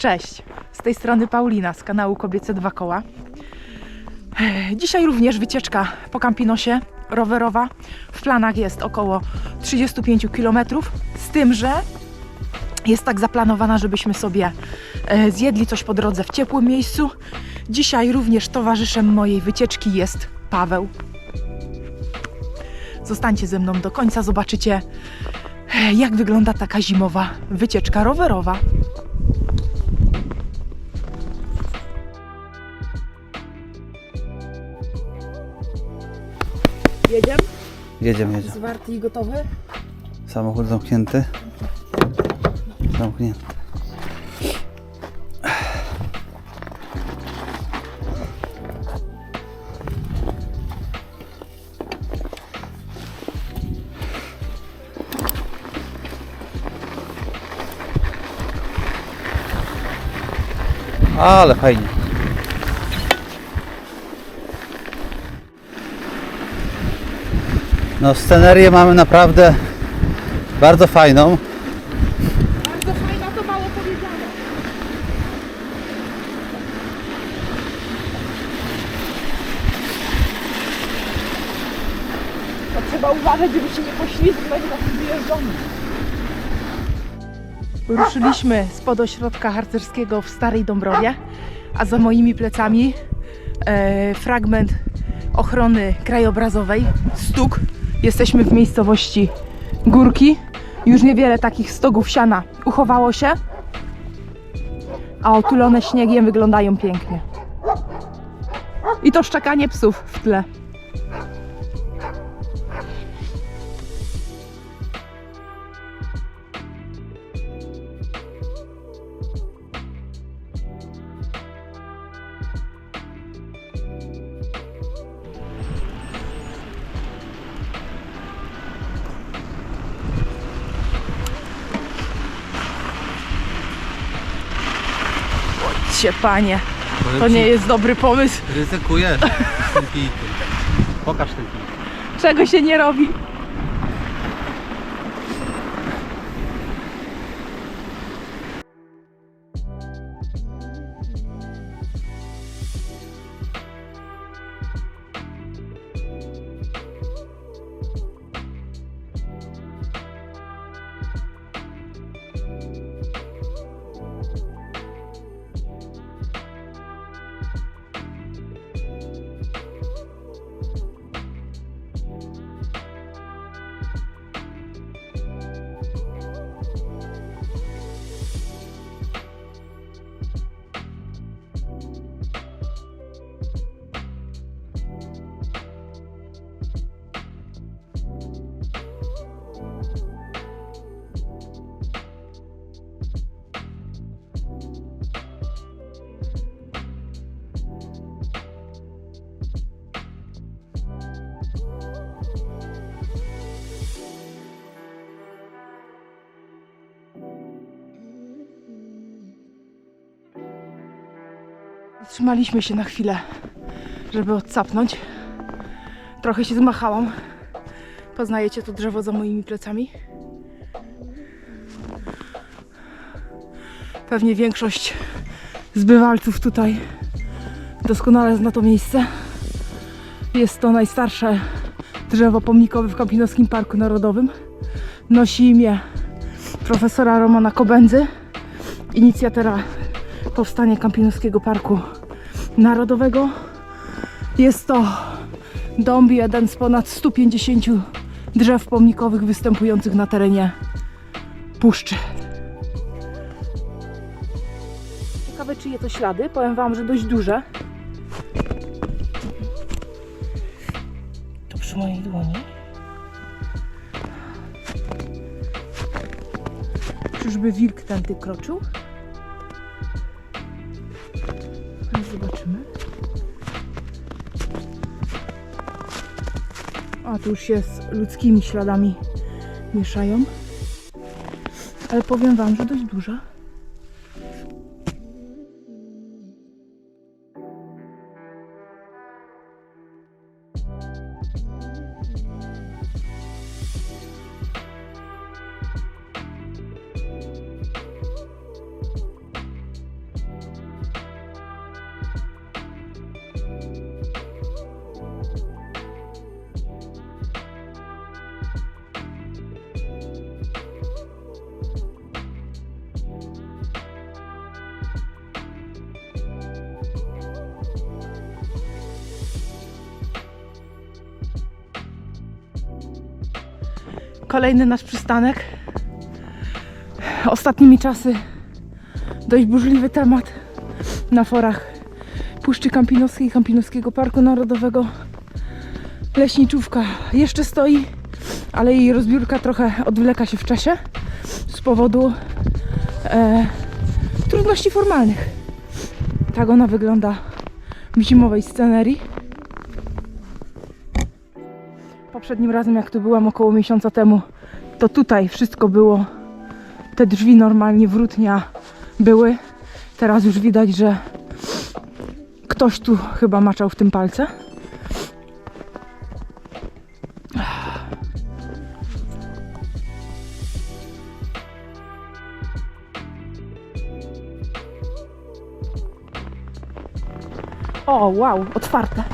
Cześć, z tej strony Paulina z kanału Kobiece Dwa Koła. Dzisiaj również wycieczka po Campinosie rowerowa. W planach jest około 35 km, z tym, że jest tak zaplanowana, żebyśmy sobie e, zjedli coś po drodze w ciepłym miejscu. Dzisiaj również towarzyszem mojej wycieczki jest Paweł. Zostańcie ze mną do końca, zobaczycie e, jak wygląda taka zimowa wycieczka rowerowa. Jedziemy, jedziemy. Zwarty i gotowy? Samochód zamknięty. Zamknięty. Ale fajnie. No scenerię mamy naprawdę bardzo fajną. Bardzo fajna, to mało powiedziane. To trzeba uważać, żeby się nie poślizgnąć na tym wyjeżdżonym. Ruszyliśmy spod ośrodka harcerskiego w Starej Dąbrowie, a za moimi plecami e, fragment ochrony krajobrazowej Stuk. Jesteśmy w miejscowości Górki. Już niewiele takich stogów siana uchowało się, a otulone śniegiem wyglądają pięknie. I to szczekanie psów w tle. Cie panie, to nie jest dobry pomysł. Kijkiem. Pokaż ten kijek. Czego się nie robi? Trzymaliśmy się na chwilę, żeby odsapnąć. Trochę się zmachałam. Poznajecie to drzewo za moimi plecami? Pewnie większość zbywalców tutaj doskonale zna to miejsce. Jest to najstarsze drzewo pomnikowe w Kampinowskim Parku Narodowym. Nosi imię profesora Romana Kobędzy, inicjatora powstania Kampinowskiego Parku Narodowego. Jest to dąb jeden z ponad 150 drzew pomnikowych występujących na terenie puszczy. Ciekawe czyje to ślady. Powiem Wam, że dość duże. To przy mojej dłoni. Czyżby wilk tędy kroczył? Tu już się z ludzkimi śladami mieszają. Ale powiem Wam, że dość duża. Kolejny nasz przystanek. Ostatnimi czasy dość burzliwy temat na forach Puszczy Kampinoskiej Kampinoskiego Parku Narodowego. Leśniczówka jeszcze stoi, ale jej rozbiórka trochę odwleka się w czasie z powodu e, trudności formalnych. Tak ona wygląda w zimowej scenerii. Poprzednim razem, jak tu byłam około miesiąca temu, to tutaj wszystko było. Te drzwi normalnie wrótnia były. Teraz już widać, że ktoś tu chyba maczał w tym palce. O, wow, otwarte.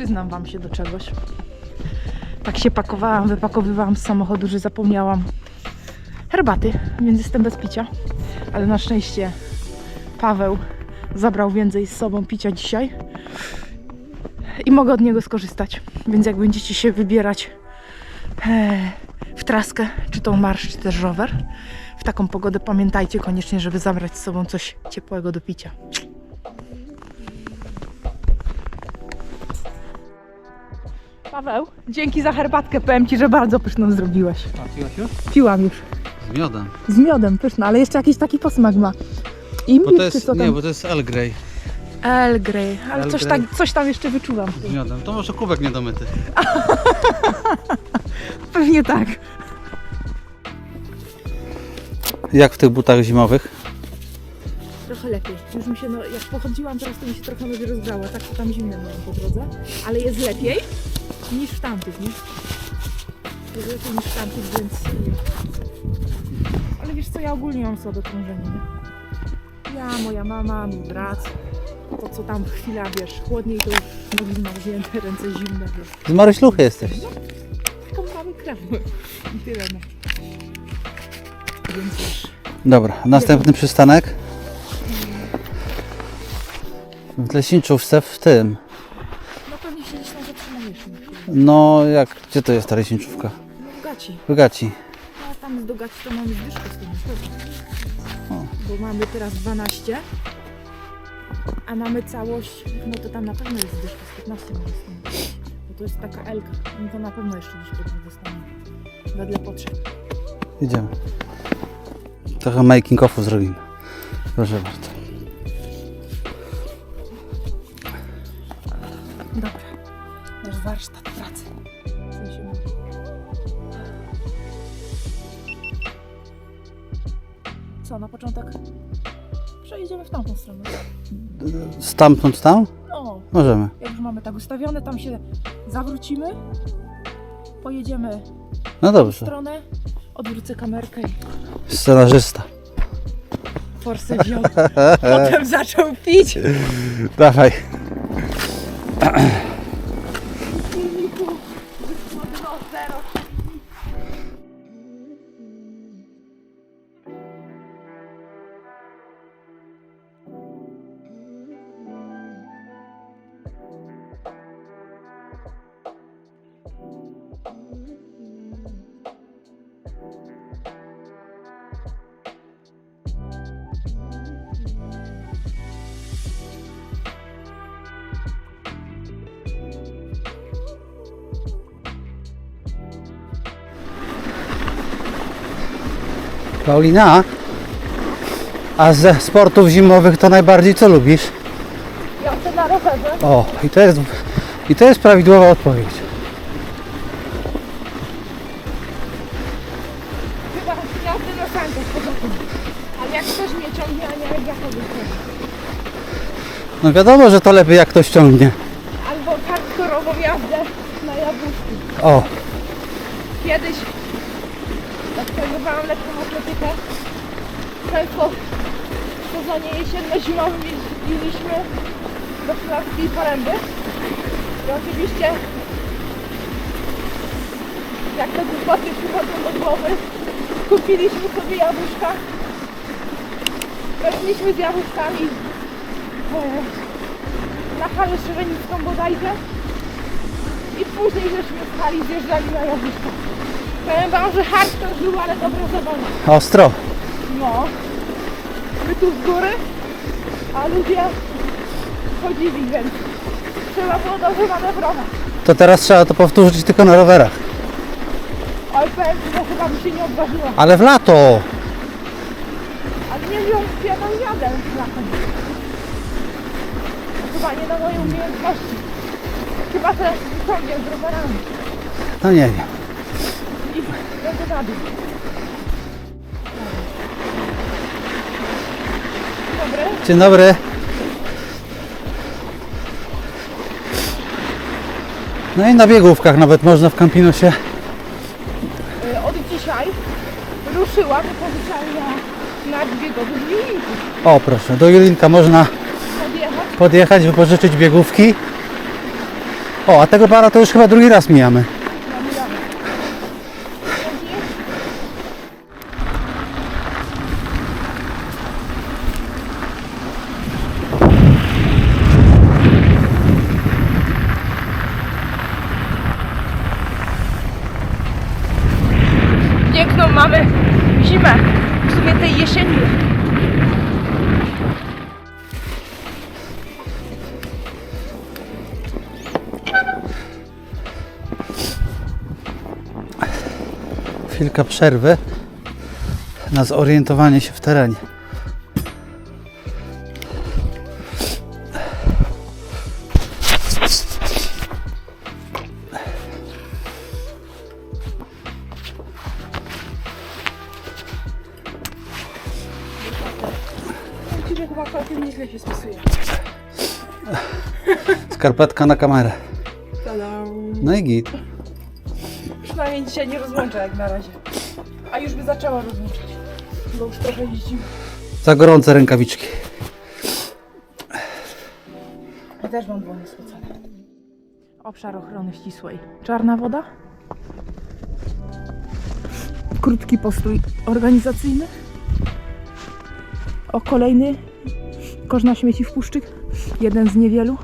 Przyznam Wam się do czegoś. Tak się pakowałam, wypakowywałam z samochodu, że zapomniałam herbaty, więc jestem bez picia. Ale na szczęście Paweł zabrał więcej z sobą picia dzisiaj i mogę od niego skorzystać. Więc jak będziecie się wybierać e, w traskę, czy tą marsz, czy też rower, w taką pogodę pamiętajcie koniecznie, żeby zabrać z sobą coś ciepłego do picia. Paweł, dzięki za herbatkę. Powiem Ci, że bardzo pyszną zrobiłeś. A piłaś już? Piłam już. Z miodem. Z miodem pyszna, ale jeszcze jakiś taki posmak ma. Imbir Bo to czy jest, co tam? nie, bo to jest Earl Grey Earl Grey, ale Earl coś, Grey. tak, coś tam jeszcze wyczuwam. z miodem. To może kubek niedomyty. Pewnie tak. Jak w tych butach zimowych? Trochę lepiej. Już mi się, no, jak pochodziłam teraz, to mi się trochę nogi rozgrała. Tak to tam zimno miałam po drodze. Ale jest lepiej niż w tamtych, nie? Lepiej niż w tamtych, więc... Ale wiesz co, ja ogólnie mam słabe krążenie, nie? Ja, moja mama, mój brat. To co tam chwila, wiesz, chłodniej to już nogi zmarznięte, ręce zimne, wiesz. Z Maryśluchy jesteś. Taką mamy krew. I tyle, no. Więc wiesz... Dobra, następny przystanek. W leśniczówce w tym. No pewnie się gdzieś tam zatrzymujesz. No. Jak, gdzie to jest ta leśniczówka? W gaci. W Gaci. No tam do gaci to mamy zdyszkę z tym pewnie. Bo mamy teraz 12. A mamy całość, no to tam na pewno jest zdyszka z 15 mamy z tym. Bo to jest taka Elka. No to na pewno jeszcze gdzieś pod dostanie. Wedle potrzeb. Idziemy. Trochę making offu zrobimy. Proszę bardzo. Dobra. Nasz warsztat w tamtą stronę. Stamtąd tam? No, Możemy. jak już mamy tak ustawione, tam się zawrócimy, pojedziemy No w dobrze. stronę, odwrócę kamerkę i Scenarzysta. forsę wziął. Potem zaczął pić. Dawaj. Paulina, a ze sportów zimowych to najbardziej co lubisz? Jazdę na rowerze. O, i to jest, i to jest prawidłowa odpowiedź. Chyba jazdy na sankach poza tym. Ale jak ktoś mnie ciągnie, a nie jak ja chodzę. No wiadomo, że to lepiej jak ktoś ciągnie. Albo hardkorową jazdę na jabłuszki. O, Kiedyś, jak trenowałam lekką atletykę, często w sezonie jesienno-zimowym jeździliśmy do Szklarskiej Poręby. I oczywiście, jak te głupoty przychodzą do głowy, kupiliśmy sobie jabłuszka. Weszliśmy z jabłuszkami e, na halę szyrenicką bodajże. I później żeśmy z hali zjeżdżali na jabłuszka. Powiem wam, że hardcore był, ale dobra zabawa. ostro. No. My tu z góry, a ludzie chodzili, więc trzeba było dobrze manewrować. To teraz trzeba to powtórzyć tylko na rowerach. Oj, powiem że chyba by się nie odważyła. Ale w lato. Ale nie wiem, czy ja tam jadę latem. Chyba nie na moje umiejętności. Chyba teraz ciągiem z rowerami. No nie wiem. I będę na dół. Dobry. Dzień dobry. No i na biegówkach nawet można w Campinosie. Od dzisiaj ruszyła wypożyczalnia nadbiegowych linków. O proszę, do Julinka można Podjechać. podjechać, wypożyczyć biegówki. O, a tego para to już chyba drugi raz mijamy. Chwilka przerwy na zorientowanie się w terenie. Skarpetka na kamerę. No i git. Przynajmniej dzisiaj nie rozłącza jak na razie. A już by zaczęła rozłączać. Bo już trochę jeździmy. Za gorące rękawiczki. Ja też mam dłonie spocone. Obszar ochrony ścisłej. Czarna woda. Krótki postój organizacyjny. O, kolejny kosz na śmieci w puszczy. Jeden z niewielu.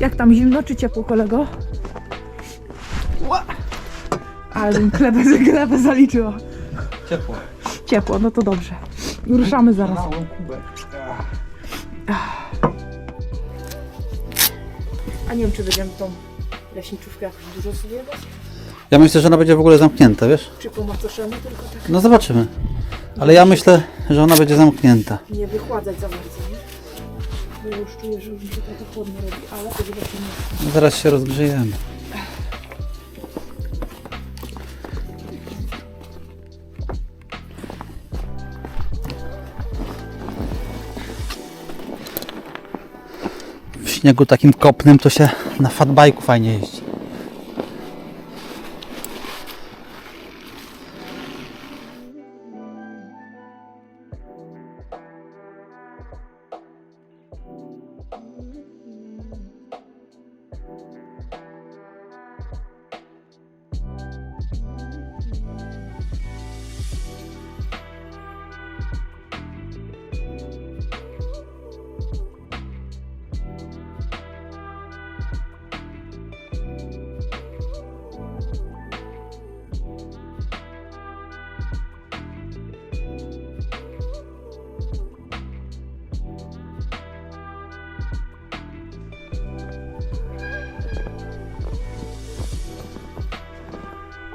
Jak tam zimno czy ciepło, kolego? Ła! Ale bym klebę, klebę zaliczyła. Ciepło. Ciepło, no to dobrze. Ruszamy zaraz. A nie wiem, czy będziemy tą leśniczówkę jakoś dużo sobie? Ja myślę, że ona będzie w ogóle zamknięta, wiesz? Czy po macoszemu tylko tak No zobaczymy. Ale ja myślę, że ona będzie zamknięta. nie wychładzać za bardzo, nie? Bo już czuję, że mi się trochę chłodno robi, ale to zobaczymy. No zaraz się rozgrzejemy. W śniegu takim kopnym to się na fatbajku fajnie jeździ.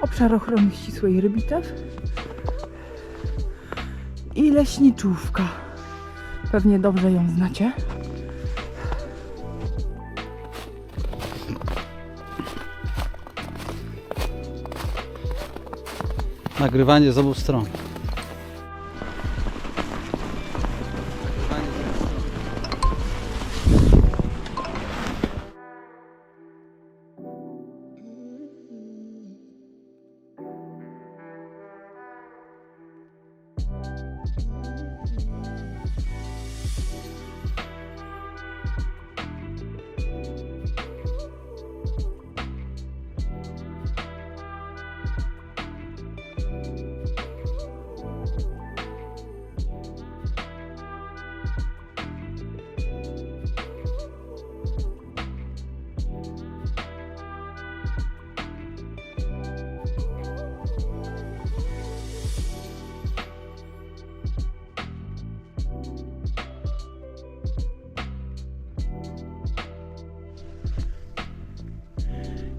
Obszar ochrony ścisłej rybitew i leśniczówka. Pewnie dobrze ją znacie. Nagrywanie z obu stron.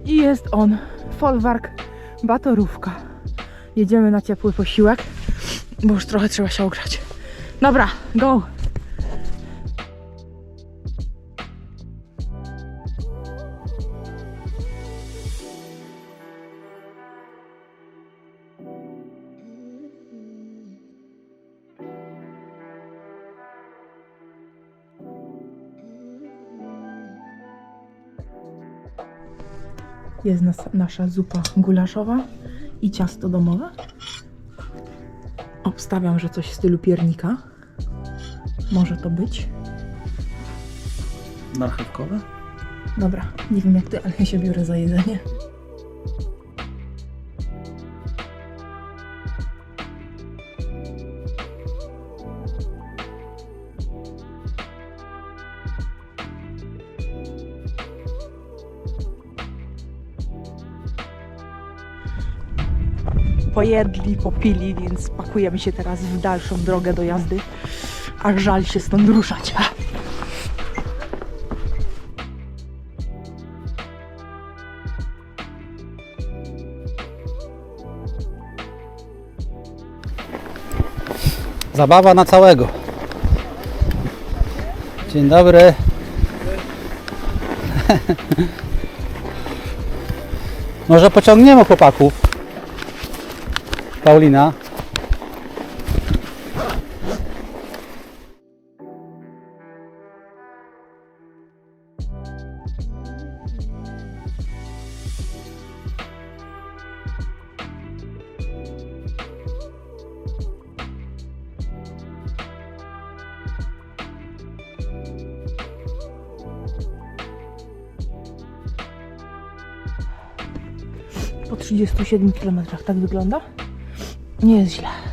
I jest on, folwark Batorówka. Jedziemy na ciepły posiłek, bo już trochę trzeba się ogrzać. Dobra, go! Jest nas, nasza zupa gulaszowa i ciasto domowe. Obstawiam, że coś w stylu piernika. Może to być. Marchewkowe? Dobra, nie wiem jak ty, ale ja się biorę za jedzenie. Pojedli, popili, więc pakujemy się teraz w dalszą drogę do jazdy. Aż żal się stąd ruszać. Zabawa na całego. Dzień dobry. Może pociągniemy chłopaków. Paulina. Po 37 km tak wygląda. ညစ်ရှိလား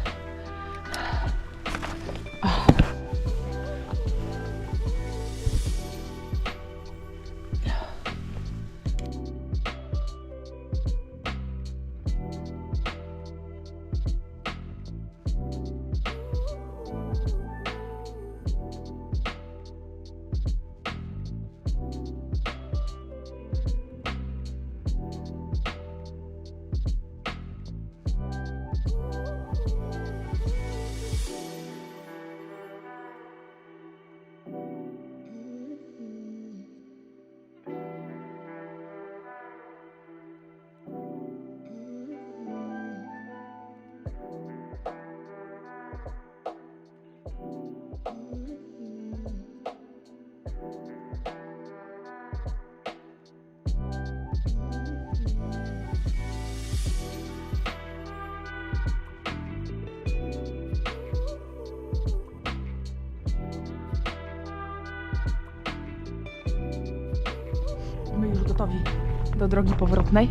do drogi powrotnej.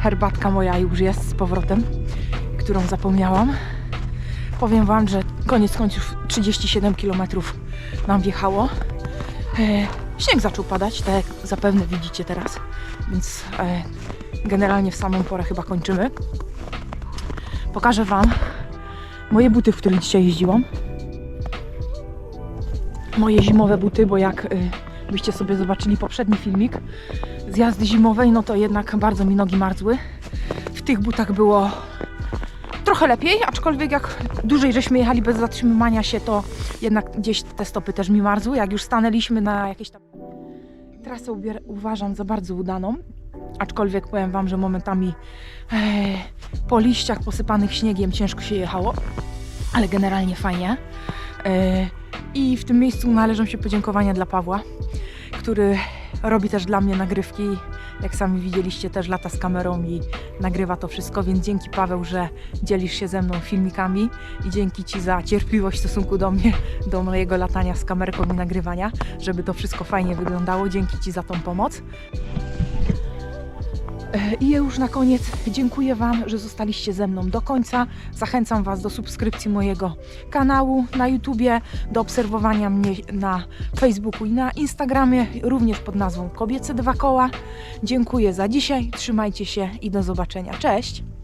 Herbatka moja już jest z powrotem, którą zapomniałam. Powiem Wam, że koniec końców 37 km nam wjechało. E, śnieg zaczął padać, tak jak zapewne widzicie teraz, więc e, generalnie w samą porę chyba kończymy. Pokażę Wam moje buty, w których dzisiaj jeździłam. Moje zimowe buty, bo jak y, byście sobie zobaczyli poprzedni filmik z jazdy zimowej, no to jednak bardzo mi nogi marzły. W tych butach było trochę lepiej, aczkolwiek jak dłużej żeśmy jechali bez zatrzymywania się, to jednak gdzieś te stopy też mi marzły. Jak już stanęliśmy na jakieś tam... Trasę uważam za bardzo udaną, aczkolwiek powiem Wam, że momentami e, po liściach posypanych śniegiem ciężko się jechało, ale generalnie fajnie. E, I w tym miejscu należą się podziękowania dla Pawła, który robi też dla mnie nagrywki. Jak sami widzieliście, też lata z kamerą i nagrywa to wszystko, więc dzięki Paweł, że dzielisz się ze mną filmikami i dzięki Ci za cierpliwość w stosunku do mnie, do mojego latania z kamerką i nagrywania, żeby to wszystko fajnie wyglądało. Dzięki Ci za tą pomoc. E, I już na koniec dziękuję Wam, że zostaliście ze mną do końca. Zachęcam Was do subskrypcji mojego kanału na YouTubie, do obserwowania mnie na Facebooku i na Instagramie, również pod nazwą Kobiece Dwa Koła. Dziękuję za dzisiaj, trzymajcie się i do zobaczenia. Cześć!